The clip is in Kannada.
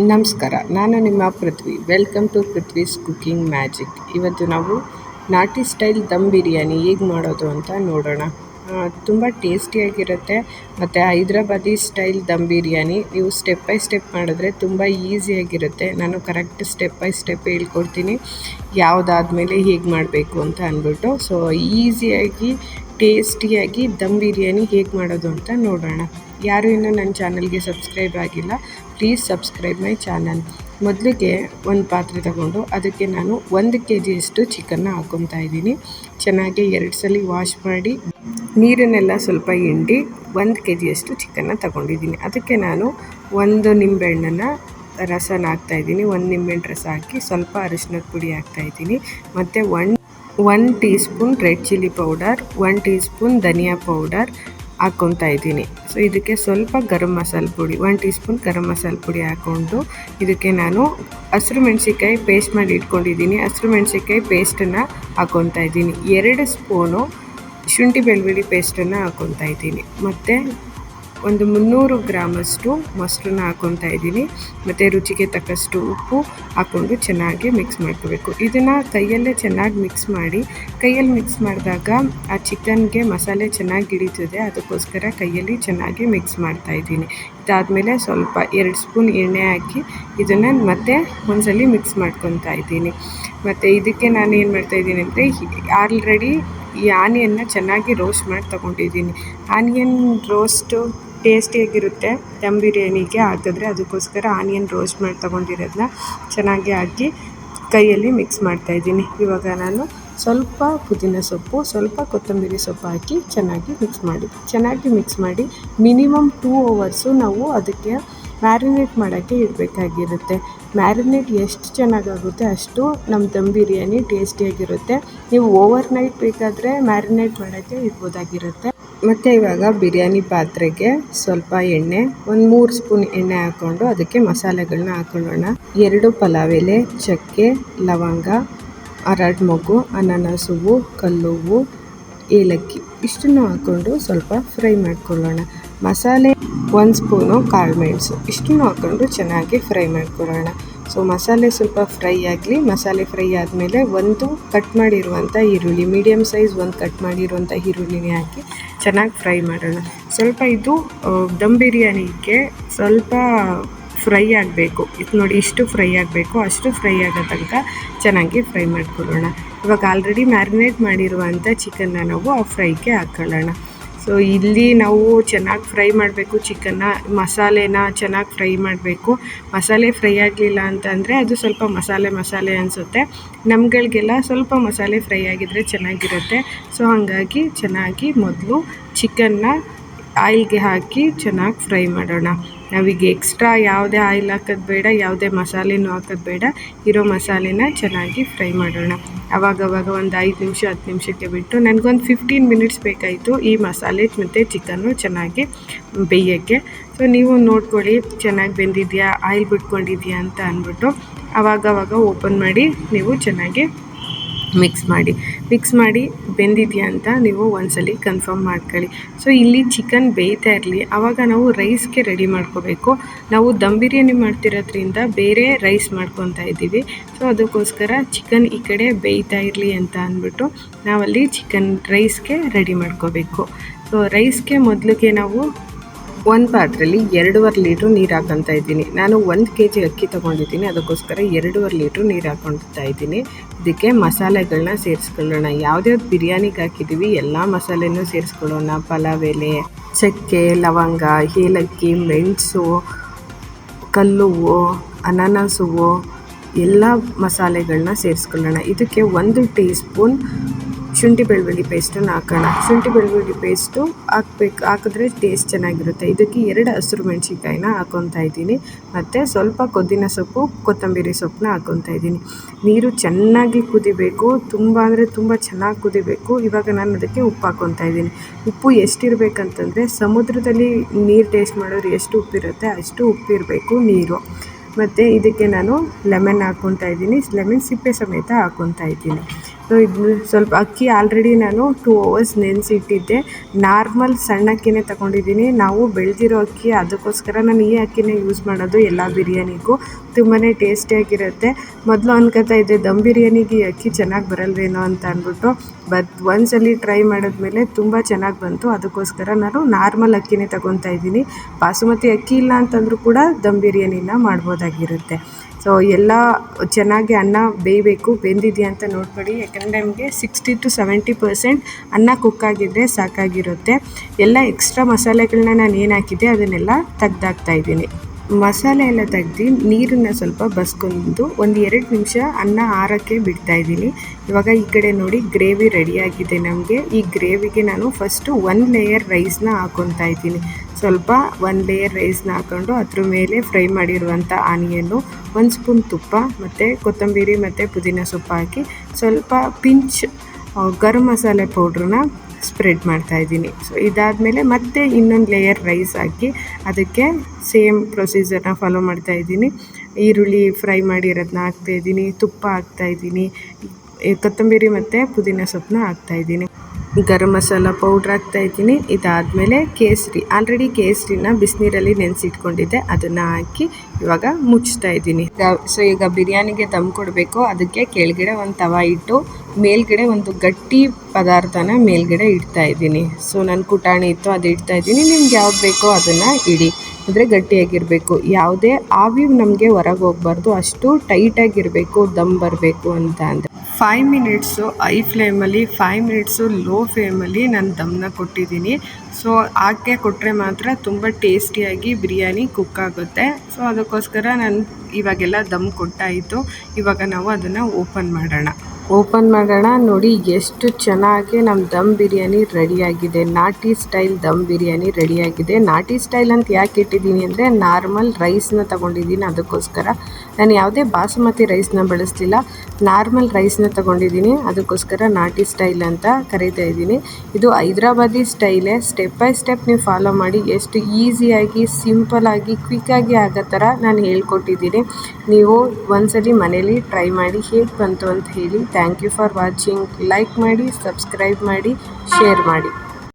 ನಮಸ್ಕಾರ, ನಾನು ನಿಮ್ಮ Prithvi. Welcome to Prithvi's cooking magic ಇವತ್ತು ನಾವು ನಾಟಿ ಸ್ಟೈಲ್ ದಮ್ ಬಿರಿಯಾನಿ ಹೇಗೆ ಮಾಡೋದು ಅಂತ ನೋಡೋಣ. ತುಂಬ ಟೇಸ್ಟಿಯಾಗಿರುತ್ತೆ ಮತ್ತು ಹೈದ್ರಾಬಾದಿ ಸ್ಟೈಲ್ ದಮ್ ಬಿರಿಯಾನಿ. ನೀವು ಸ್ಟೆಪ್ ಬೈ ಸ್ಟೆಪ್ ಮಾಡಿದ್ರೆ ತುಂಬ ಈಸಿಯಾಗಿರುತ್ತೆ ನಾನು ಕರೆಕ್ಟ್ ಸ್ಟೆಪ್ ಬೈ ಸ್ಟೆಪ್ ಹೇಳ್ಕೊಡ್ತೀನಿ. ಯಾವುದಾದ್ಮೇಲೆ ಹೇಗೆ ಮಾಡಬೇಕು ಅಂತ ಅಂದ್ಬಿಟ್ಟು. ಸೊ ಈಸಿಯಾಗಿ ಟೇಸ್ಟಿಯಾಗಿ ದಮ್ ಬಿರಿಯಾನಿ ಹೇಗೆ ಮಾಡೋದು ಅಂತ ನೋಡೋಣ. ಯಾರು ಇನ್ನೂ ನನ್ನ ಚಾನಲ್ಗೆ ಸಬ್ಸ್ಕ್ರೈಬ್ ಆಗಿಲ್ಲ ಪ್ಲೀಸ್ ಸಬ್ಸ್ಕ್ರೈಬ್ ಮೈ ಚಾನಲ್ ಮೊದಲಿಗೆ ಒಂದು ಪಾತ್ರೆ ತಗೊಂಡು ಅದಕ್ಕೆ ನಾನು ಒಂದು ಕೆ ಜಿಯಷ್ಟು ಚಿಕನ್ನ ಹಾಕ್ಕೊತಾ ಇದ್ದೀನಿ. ಚೆನ್ನಾಗಿ ಎರಡು ಸಲ ವಾಶ್ ಮಾಡಿ. ನೀರನ್ನೆಲ್ಲ ಸ್ವಲ್ಪ ಹಿಂಡಿ ಒಂದು ಕೆ ಜಿಯಷ್ಟು ಚಿಕನ್ನ ತಗೊಂಡಿದ್ದೀನಿ. ಅದಕ್ಕೆ ನಾನು ಒಂದು ನಿಂಬೆಹಣ್ಣನ್ನು ರಸನ ಹಾಕ್ತಾಯಿದ್ದೀನಿ ಒಂದು ನಿಂಬೆಹಣ್ಣು ರಸ ಹಾಕಿ ಸ್ವಲ್ಪ ಅರಿಶಿನದ ಪುಡಿ ಹಾಕ್ತಾಯಿದ್ದೀನಿ ಮತ್ತು one one teaspoon red chilli powder one teaspoon dhania powder ಹಾಕ್ಕೊತಾ ಇದ್ದೀನಿ. ಸೊ ಇದಕ್ಕೆ ಸ್ವಲ್ಪ ಗರಂ ಮಸಾಲೆ ಪುಡಿ one tea spoon garam masala ಪುಡಿ ಹಾಕ್ಕೊಂಡು ಇದಕ್ಕೆ ನಾನು ಹಸಿರು ಮೆಣಸಿಕಾಯಿ ಪೇಸ್ಟ್ ಮಾಡಿ ಇಟ್ಕೊಂಡಿದ್ದೀನಿ. ಹಸಿರು ಮೆಣಸಿಕಾಯಿ ಪೇಸ್ಟನ್ನು ಹಾಕ್ಕೊತಾ ಇದ್ದೀನಿ. ಎರಡು ಸ್ಪೂನು ಶುಂಠಿ ಬೆಳ್ಳುಳ್ಳಿ ಪೇಸ್ಟನ್ನು ಹಾಕ್ಕೊತಾ ಇದ್ದೀನಿ. ಮತ್ತು ಒಂದು ಮುನ್ನೂರು ಗ್ರಾಮಷ್ಟು ಮೊಸರನ್ನ ಹಾಕ್ಕೊತಾ ಇದ್ದೀನಿ. ಮತ್ತು ರುಚಿಗೆ ತಕ್ಕಷ್ಟು ಉಪ್ಪು ಹಾಕ್ಕೊಂಡು ಚೆನ್ನಾಗಿ ಮಿಕ್ಸ್ ಮಾಡ್ಕೋಬೇಕು. ಇದನ್ನು ಕೈಯಲ್ಲೇ ಚೆನ್ನಾಗಿ ಮಿಕ್ಸ್ ಮಾಡಿ, ಕೈಯಲ್ಲಿ ಮಿಕ್ಸ್ ಮಾಡಿದಾಗ ಆ ಚಿಕನ್ಗೆ ಮಸಾಲೆ ಚೆನ್ನಾಗಿ ಹಿಡಿತದೆ. ಅದಕ್ಕೋಸ್ಕರ ಕೈಯಲ್ಲಿ ಚೆನ್ನಾಗಿ ಮಿಕ್ಸ್ ಮಾಡ್ತಾ ಇದ್ದೀನಿ. ಇದಾದಮೇಲೆ ಸ್ವಲ್ಪ ಎರಡು ಸ್ಪೂನ್ ಎಣ್ಣೆ ಹಾಕಿ ಇದನ್ನು ಮತ್ತೆ ಒಂದ್ಸಲಿ ಮಿಕ್ಸ್ ಮಾಡ್ಕೊತಾ ಇದ್ದೀನಿ. ಮತ್ತು ಇದಕ್ಕೆ ನಾನು ಏನು ಮಾಡ್ತಾಯಿದ್ದೀನಿ ಅಂದರೆ ಆಲ್ರೆಡಿ ಈ ಆನಿಯನ್ನ ಚೆನ್ನಾಗಿ ರೋಸ್ಟ್ ಮಾಡಿ ತೊಗೊಂಡಿದ್ದೀನಿ. ಆನಿಯನ್ ರೋಸ್ಟು ಟೇಸ್ಟಿಯಾಗಿರುತ್ತೆ ದಮ್ ಬಿರಿಯಾನಿಗೆ. ಹಾಕಿದ್ರೆ ಅದಕ್ಕೋಸ್ಕರ ಆನಿಯನ್ ರೋಸ್ಟ್ ಮಾಡಿ ತೊಗೊಂಡಿರೋದನ್ನ ಚೆನ್ನಾಗಿ ಹಾಕಿ ಕೈಯಲ್ಲಿ ಮಿಕ್ಸ್ ಮಾಡ್ತಾಯಿದ್ದೀನಿ ಇವಾಗ ನಾನು ಸ್ವಲ್ಪ ಪುದೀನ ಸೊಪ್ಪು, ಸ್ವಲ್ಪ ಕೊತ್ತಂಬರಿ ಸೊಪ್ಪು ಹಾಕಿ ಚೆನ್ನಾಗಿ ಮಿಕ್ಸ್ ಮಾಡಿ, ಚೆನ್ನಾಗಿ ಮಿಕ್ಸ್ ಮಾಡಿ ಮಿನಿಮಮ್ ಟೂ ಅವರ್ಸು ನಾವು ಅದಕ್ಕೆ ಮ್ಯಾರಿನೇಟ್ ಮಾಡೋಕ್ಕೆ ಇಡಬೇಕಾಗಿರುತ್ತೆ. ಮ್ಯಾರಿನೇಟ್ ಎಷ್ಟು ಚೆನ್ನಾಗಾಗುತ್ತೆ ಅಷ್ಟು ನಮ್ಮ ದಮ್ ಬಿರಿಯಾನಿ ಟೇಸ್ಟಿಯಾಗಿರುತ್ತೆ. ನೀವು ಓವರ್ ನೈಟ್ ಬೇಕಾದರೆ ಮ್ಯಾರಿನೇಟ್ ಮಾಡೋಕ್ಕೆ ಇಡ್ಬೋದಾಗಿರುತ್ತೆ ಮತ್ತು ಇವಾಗ ಬಿರಿಯಾನಿ ಪಾತ್ರೆಗೆ ಸ್ವಲ್ಪ ಎಣ್ಣೆ, ಒಂದು ಮೂರು ಸ್ಪೂನ್ ಎಣ್ಣೆ ಹಾಕ್ಕೊಂಡು ಅದಕ್ಕೆ ಮಸಾಲೆಗಳನ್ನ ಹಾಕೊಳ್ಳೋಣ. ಎರಡು ಪಲಾವ್ ಎಲೆ ಚಕ್ಕೆ, ಲವಂಗ, ಅರಡ್ ಮಗು ಅನಾನಸ್ ಹೂವು ಕಲ್ಲುವ್ವು ಏಲಕ್ಕಿ ಇಷ್ಟನ್ನು ಹಾಕ್ಕೊಂಡು ಸ್ವಲ್ಪ ಫ್ರೈ ಮಾಡ್ಕೊಳ್ಳೋಣ. ಮಸಾಲೆ ಒಂದು ಸ್ಪೂನು ಕಾಳುಮೆಣಸು ಇಷ್ಟನ್ನು ಹಾಕ್ಕೊಂಡು ಚೆನ್ನಾಗಿ ಫ್ರೈ ಮಾಡ್ಕೊಳ್ಳೋಣ. ಸೊ ಮಸಾಲೆ ಸ್ವಲ್ಪ ಫ್ರೈ ಆಗಲಿ ಮಸಾಲೆ ಫ್ರೈ ಆದಮೇಲೆ ಒಂದು ಕಟ್ ಮಾಡಿರುವಂಥ ಈರುಳ್ಳಿ ಮೀಡಿಯಮ್ ಸೈಜ್ ಒಂದು ಕಟ್ ಮಾಡಿರುವಂಥ ಈರುಳ್ಳಿನೇ ಹಾಕಿ ಚೆನ್ನಾಗಿ ಫ್ರೈ ಮಾಡೋಣ. ಸ್ವಲ್ಪ ಇದು ದಮ್ ಬಿರಿಯಾನಿಗೆ ಸ್ವಲ್ಪ ಫ್ರೈ ಆಗಬೇಕು. ಇದು ನೋಡಿ ಇಷ್ಟು ಫ್ರೈ ಆಗಬೇಕು, ಅಷ್ಟು ಫ್ರೈ ಆಗೋ ತನಕ ಚೆನ್ನಾಗಿ ಫ್ರೈ ಮಾಡ್ಕೊಳ್ಳೋಣ. ಇವಾಗ ಆಲ್ರೆಡಿ ಮ್ಯಾರಿನೇಟ್ ಮಾಡಿರುವಂಥ ಚಿಕನ್ನ ನಾವು ಆ ಫ್ರೈಗೆ ಹಾಕ್ಕೊಳ್ಳೋಣ ಸೊ ಇಲ್ಲಿ ನಾವು ಚೆನ್ನಾಗಿ ಫ್ರೈ ಮಾಡಬೇಕು ಚಿಕನ್ನ ಮಸಾಲೆನ ಚೆನ್ನಾಗಿ ಫ್ರೈ ಮಾಡಬೇಕು. ಮಸಾಲೆ ಫ್ರೈ ಆಗಲಿಲ್ಲ ಅಂತಂದರೆ ಅದು ಸ್ವಲ್ಪ ಮಸಾಲೆ ಮಸಾಲೆ ಅನಿಸುತ್ತೆ. ನಮ್ಗಳಿಗೆಲ್ಲ ಸ್ವಲ್ಪ ಮಸಾಲೆ ಫ್ರೈ ಆಗಿದರೆ ಚೆನ್ನಾಗಿರುತ್ತೆ. ಸೊ ಹಾಗಾಗಿ ಚೆನ್ನಾಗಿ ಮೊದಲು ಚಿಕನ್ನ ಆಯಿಲ್ಗೆ ಹಾಕಿ ಚೆನ್ನಾಗಿ ಫ್ರೈ ಮಾಡೋಣ. ನಾವೀಗ ಎಕ್ಸ್ಟ್ರಾ ಯಾವುದೇ ಆಯಿಲ್ ಹಾಕೋದು ಬೇಡ, ಯಾವುದೇ ಮಸಾಲೆನೂ ಹಾಕೋದು ಬೇಡ. ಇರೋ ಮಸಾಲೆನ ಚೆನ್ನಾಗಿ ಫ್ರೈ ಮಾಡೋಣ. ಅವಾಗವಾಗ ಒಂದು ಐದು ನಿಮಿಷ, ಹತ್ತು ನಿಮಿಷಕ್ಕೆ ಬಿಟ್ಟು ನನಗೊಂದು ಫಿಫ್ಟೀನ್ ಮಿನಿಟ್ಸ್ ಬೇಕಾಯಿತು ಈ ಮಸಾಲೆ ಮತ್ತು ಚಿಕನ್ನು ಚೆನ್ನಾಗಿ ಬೇಯೋಕ್ಕೆ. ಸೊ ನೀವು ನೋಡ್ಕೊಳ್ಳಿ, ಚೆನ್ನಾಗಿ ಬೆಂದಿದೆಯಾ ಆಯಿಲ್ ಬಿಟ್ಕೊಂಡಿದೆಯಾ ಅಂತ ಅಂದ್ಬಿಟ್ಟು. ಅವಾಗವಾಗ ಓಪನ್ ಮಾಡಿ ನೀವು ಚೆನ್ನಾಗಿ ಮಿಕ್ಸ್ ಮಾಡಿ. ಮಿಕ್ಸ್ ಮಾಡಿ ಬೆಂದಿದೆಯಾ ಅಂತ ನೀವು ಒಂದ್ಸಲಿ ಕನ್ಫರ್ಮ್ ಮಾಡ್ಕೊಳ್ಳಿ. ಸೊ ಇಲ್ಲಿ ಚಿಕನ್ ಬೇಯ್ತಾ ಇರಲಿ. ಆವಾಗ ನಾವು ರೈಸ್ಗೆ ರೆಡಿ ಮಾಡ್ಕೋಬೇಕು. ನಾವು ದಮ್ ಬಿರಿಯಾನಿ ಮಾಡ್ತಿರೋದ್ರಿಂದ ಬೇರೆ ರೈಸ್ ಮಾಡ್ಕೊತಾ ಇದ್ದೀವಿ. ಸೊ ಅದಕ್ಕೋಸ್ಕರ ಚಿಕನ್ ಈ ಕಡೆ ಬೇಯ್ತಾ ಇರಲಿ ಅಂತ ಅಂದ್ಬಿಟ್ಟು ನಾವಲ್ಲಿ ಚಿಕನ್ ರೈಸ್ಗೆ ರೆಡಿ ಮಾಡ್ಕೋಬೇಕು. ಸೊ ರೈಸ್ಗೆ ಮೊದಲಿಗೆ ನಾವು ಒಂದು ಪಾತ್ರೆಯಲ್ಲಿ ಎರಡೂವರೆ ಲೀಟ್ರ್ ನೀರು ಹಾಕೊತಾ ಇದ್ದೀನಿ. ನಾನು ಒಂದು ಕೆ ಜಿ ಅಕ್ಕಿ ತೊಗೊಂಡಿದ್ದೀನಿ. ಅದಕ್ಕೋಸ್ಕರ ಎರಡೂವರೆ ಲೀಟ್ರ್ ನೀರು ಹಾಕ್ಕೊಳ್ತಾ ಇದ್ದೀನಿ. ಇದಕ್ಕೆ ಮಸಾಲೆಗಳನ್ನ ಸೇರಿಸ್ಕೊಳ್ಳೋಣ. ಯಾವ್ದ್ಯಾವ್ದು ಬಿರಿಯಾನಿಗೆ ಹಾಕಿದ್ದೀವಿ ಎಲ್ಲ ಮಸಾಲೆನೂ ಸೇರಿಸ್ಕೊಳ್ಳೋಣ. ಪಲಾವ್ ಎಲೆ ಚಕ್ಕೆ ಲವಂಗ, ಏಲಕ್ಕಿ, ಮೆಣಸು ಕಲ್ಲುವ್ವು ಅನಾನಸ್ ಹೂವು ಎಲ್ಲ ಮಸಾಲೆಗಳನ್ನ ಸೇರಿಸ್ಕೊಳ್ಳೋಣ. ಇದಕ್ಕೆ ಒಂದು ಟೀ ಸ್ಪೂನ್ ಶುಂಠಿ ಬೆಳ್ಳುಳ್ಳಿ ಪೇಸ್ಟನ್ನು ಹಾಕೋಣ. ಶುಂಠಿ ಬೆಳ್ಳುಳ್ಳಿ ಪೇಸ್ಟು ಹಾಕ್ಬೇಕು, ಹಾಕಿದ್ರೆ ಟೇಸ್ಟ್ ಚೆನ್ನಾಗಿರುತ್ತೆ. ಇದಕ್ಕೆ ಎರಡು ಹಸಿರು ಮೆಣಸಿನ್ಕಾಯಿನ ಹಾಕ್ಕೊತಾ ಇದ್ದೀನಿ. ಮತ್ತು ಸ್ವಲ್ಪ ಕೊದ್ದಿನ ಸೊಪ್ಪು, ಕೊತ್ತಂಬರಿ ಸೊಪ್ಪನ್ನ ಹಾಕ್ಕೊತಾ ಇದ್ದೀನಿ. ನೀರು ಚೆನ್ನಾಗಿ ಕುದಿಬೇಕು. ತುಂಬ ಅಂದರೆ ತುಂಬ ಚೆನ್ನಾಗಿ ಕುದಿಬೇಕು. ಇವಾಗ ನಾನು ಅದಕ್ಕೆ ಉಪ್ಪು ಹಾಕ್ಕೊತಾ ಇದ್ದೀನಿ. ಉಪ್ಪು ಎಷ್ಟಿರಬೇಕಂತಂದರೆ ಸಮುದ್ರದಲ್ಲಿ ನೀರು ಟೇಸ್ಟ್ ಮಾಡೋರು ಎಷ್ಟು ಉಪ್ಪಿರುತ್ತೆ ಅಷ್ಟು ಉಪ್ಪಿರಬೇಕು ನೀರು. ಮತ್ತು ಇದಕ್ಕೆ ನಾನು ಲೆಮನ್ ಹಾಕ್ಕೊತಾ ಇದ್ದೀನಿ. ಲೆಮನ್ ಸಿಪ್ಪೆ ಸಮೇತ ಹಾಕ್ಕೊತಾ ಇದ್ದೀನಿ. ಇದು ಸ್ವಲ್ಪ ಅಕ್ಕಿ ಆಲ್ರೆಡಿ ನಾನು ಟೂ ಅವರ್ಸ್ ನೆನೆಸಿಟ್ಟಿದ್ದೆ. ನಾರ್ಮಲ್ ಸಣ್ಣ ಅಕ್ಕಿನೇ ತಗೊಂಡಿದ್ದೀನಿ. ನಾವು ಬೆಳೆದಿರೋ ಅಕ್ಕಿ, ಅದಕ್ಕೋಸ್ಕರ ನಾನು ಈ ಅಕ್ಕಿನೇ ಯೂಸ್ ಮಾಡೋದು ಎಲ್ಲ ಬಿರಿಯಾನಿಗೂ. ತುಂಬಾ ಟೇಸ್ಟಿಯಾಗಿರುತ್ತೆ ಮೊದಲು ಅನ್ಕೋತಾ ಇದ್ದೆ, ದಮ್ ಬಿರಿಯಾನಿಗೆ ಈ ಅಕ್ಕಿ ಚೆನ್ನಾಗಿ ಬರಲ್ವೇನೋ ಅಂತ ಅಂದ್ಬಿಟ್ಟು. ಬಟ್ ಒಂದ್ಸಲಿ ಟ್ರೈ ಮಾಡಿದ್ಮೇಲೆ ತುಂಬ ಚೆನ್ನಾಗಿ ಬಂತು. ಅದಕ್ಕೋಸ್ಕರ ನಾನು ನಾರ್ಮಲ್ ಅಕ್ಕಿನೇ ತಗೊತಾ ಇದ್ದೀನಿ. ಬಾಸುಮತಿ ಅಕ್ಕಿ ಇಲ್ಲ ಅಂತಂದರೂ ಕೂಡ ದಮ್ ಬಿರಿಯಾನಿನ ಮಾಡ್ಬೋದಾಗಿರುತ್ತೆ. ಸೊ ಎಲ್ಲ ಚೆನ್ನಾಗಿ ಅನ್ನ ಬೇಯಬೇಕು, ಬೆಂದಿದೆಯಾ ಅಂತ ನೋಡ್ಕೊಳ್ಳಿ ಯಾಕಂದರೆ ನಮಗೆ ಸಿಕ್ಸ್ಟಿ ಟು ಸೆವೆಂಟಿ ಪರ್ಸೆಂಟ್ ಅನ್ನ ಕುಕ್ ಆಗಿದ್ದರೆ ಸಾಕಾಗಿರುತ್ತೆ. ಎಲ್ಲ ಎಕ್ಸ್ಟ್ರಾ ಮಸಾಲೆಗಳನ್ನ ನಾನು ಏನು ಹಾಕಿದ್ದೆ, ಅದನ್ನೆಲ್ಲ ತೆಗ್ದಾಕ್ತಾ ಇದ್ದೀನಿ. ಮಸಾಲೆ ಎಲ್ಲ ತೆಗ್ದು ನೀರನ್ನು ಸ್ವಲ್ಪ ಬಸ್ಕೊಂಡು ಒಂದು ಎರಡು ನಿಮಿಷ ಅನ್ನ ಆರೋಕ್ಕೆ ಬಿಡ್ತಾ ಇದ್ದೀನಿ. ಇವಾಗ ಈ ಕಡೆ ನೋಡಿ ಗ್ರೇವಿ ರೆಡಿಯಾಗಿದೆ ನಮಗೆ. ಈ ಗ್ರೇವಿಗೆ ನಾನು ಫಸ್ಟು ಒಂದು ಲೇಯರ್ ರೈಸ್ನ ಹಾಕೊತಾ ಇದ್ದೀನಿ. ಸ್ವಲ್ಪ ಒಂದು ಲೇಯರ್ ರೈಸ್ನ ಹಾಕ್ಕೊಂಡು ಅದ್ರ ಮೇಲೆ ಫ್ರೈ ಮಾಡಿರುವಂಥ ಆನಿಯನ್ನು ಒಂದು ಸ್ಪೂನ್ ತುಪ್ಪ ಮತ್ತು ಕೊತ್ತಂಬರಿ ಮತ್ತು ಪುದೀನ ಸೊಪ್ಪು ಹಾಕಿ ಸ್ವಲ್ಪ ಪಿಂಚ್ ಗರಂ ಮಸಾಲೆ ಪೌಡ್ರನ್ನ ಸ್ಪ್ರೆಡ್ ಮಾಡ್ತಾ ಇದ್ದೀನಿ. ಸೊ ಇದಾದಮೇಲೆ ಮತ್ತೆ ಇನ್ನೊಂದು ಲೇಯರ್ ರೈಸ್ ಹಾಕಿ ಅದಕ್ಕೆ ಸೇಮ್ ಪ್ರೊಸೀಜರ್ನ ಫಾಲೋ ಮಾಡ್ತಾ ಇದ್ದೀನಿ. ಈರುಳ್ಳಿ ಫ್ರೈ ಮಾಡಿರೋದನ್ನ ಹಾಕ್ತಾ ಇದ್ದೀನಿ, ತುಪ್ಪ ಹಾಕ್ತಾ ಇದ್ದೀನಿ ಕೊತ್ತಂಬರಿ ಮತ್ತು ಪುದೀನ ಸೊಪ್ಪನ್ನ ಹಾಕ್ತಾ ಇದ್ದೀನಿ. ಗರಂ ಮಸಾಲ ಪೌಡ್ರ್ ಹಾಕ್ತಾ ಇದ್ದೀನಿ. ಇದಾದಮೇಲೆ ಕೇಸರಿ ಆಲ್ರೆಡಿ ಕೇಸರಿನ ಬಿಸಿನೀರಲ್ಲಿ ನೆನೆಸಿಟ್ಕೊಂಡಿದ್ದೆ. ಅದನ್ನು ಹಾಕಿ ಇವಾಗ ಮುಚ್ತಾ ಇದ್ದೀನಿ. ಸೊ ಈಗ ಬಿರಿಯಾನಿಗೆ ದಮ್ ಕೊಡಬೇಕು. ಅದಕ್ಕೆ ಕೆಳಗಡೆ ಒಂದು ತವ ಇಟ್ಟು, ಮೇಲ್ಗಡೆ ಒಂದು ಗಟ್ಟಿ ಪದಾರ್ಥನ ಮೇಲ್ಗಡೆ ಇಡ್ತಾ ಇದ್ದೀನಿ. ಸೊ ನನ್ನ ಕುಟಾಣಿ ಇತ್ತು, ಅದು ಇಡ್ತಾ ಇದ್ದೀನಿ. ನಿಮ್ಗೆ ಯಾವ್ದು ಬೇಕೋ ಅದನ್ನು ಇಡಿ. ಅಂದರೆ ಗಟ್ಟಿಯಾಗಿರಬೇಕು. ಯಾವುದೇ ಆವಿ ನಮಗೆ ಹೊರಗೆ ಹೋಗ್ಬಾರ್ದು. ಅಷ್ಟು ಟೈಟಾಗಿರಬೇಕು ದಮ್ ಬರಬೇಕು ಅಂತ ಅಂದರೆ ಫೈವ್ ಮಿನಿಟ್ಸು ಐ ಫ್ಲೇಮಲ್ಲಿ ಫೈವ್ ಮಿನಿಟ್ಸು ಲೋ ಫ್ಲೇಮಲ್ಲಿ ನಾನು ದಮ್ನ ಕೊಟ್ಟಿದ್ದೀನಿ. ಸೊ ಹಾಗೆ ಕೊಟ್ಟರೆ ಮಾತ್ರ ತುಂಬ ಟೇಸ್ಟಿಯಾಗಿ ಬಿರಿಯಾನಿ ಕುಕ್ ಆಗುತ್ತೆ. ಸೊ ಅದಕ್ಕೋಸ್ಕರ ನಾನು ಇವಾಗೆಲ್ಲ ದಮ್ ಕೊಟ್ಟಾಯಿತು. ಇವಾಗ ನಾವು ಅದನ್ನು ಓಪನ್ ಮಾಡೋಣ. ಓಪನ್ ಮಾಡೋಣ. ನೋಡಿ, ಎಷ್ಟು ಚೆನ್ನಾಗಿ ನಮ್ಮ ದಮ್ ಬಿರಿಯಾನಿ ರೆಡಿಯಾಗಿದೆ. ನಾಟಿ ಸ್ಟೈಲ್ ದಮ್ ಬಿರಿಯಾನಿ ರೆಡಿಯಾಗಿದೆ. ನಾಟಿ ಸ್ಟೈಲ್ ಅಂತ ಯಾಕೆ ಇಟ್ಟಿದ್ದೀನಿ ಅಂದರೆ, ನಾರ್ಮಲ್ ರೈಸ್ನ ತಗೊಂಡಿದ್ದೀನಿ ಅದಕ್ಕೋಸ್ಕರ. ನಾನು ಯಾವುದೇ ಬಾಸುಮತಿ ರೈಸ್ನ ಬಳಸ್ತಿಲ್ಲ ನಾರ್ಮಲ್ ರೈಸ್ನ ತಗೊಂಡಿದ್ದೀನಿ, ಅದಕ್ಕೋಸ್ಕರ ನಾಟಿ ಸ್ಟೈಲ್ ಅಂತ ಕರೀತಾ ಇದ್ದೀನಿ. ಇದು ಹೈದ್ರಾಬಾದಿ ಸ್ಟೈಲೇ. ಸ್ಟೆಪ್ ಬೈ ಸ್ಟೆಪ್ ನೀವು ಫಾಲೋ ಮಾಡಿ. ಎಷ್ಟು ಈಸಿಯಾಗಿ ಸಿಂಪಲಾಗಿ ಕ್ವಿಕ್ಕಾಗಿ ಆಗೋ ಥರ ನಾನು ಹೇಳ್ಕೊಟ್ಟಿದ್ದೀನಿ. ನೀವು ಒಂದ್ಸಲಿ ಮನೇಲಿ ಟ್ರೈ ಮಾಡಿ, ಹೇಗೆ ಬಂತು ಅಂತ ಹೇಳಿ. Thank you for watching. Like ಮಾಡಿ ಸಬ್ಸ್ಕ್ರೈಬ್ ಮಾಡಿ ಶೇರ್ ಮಾಡಿ.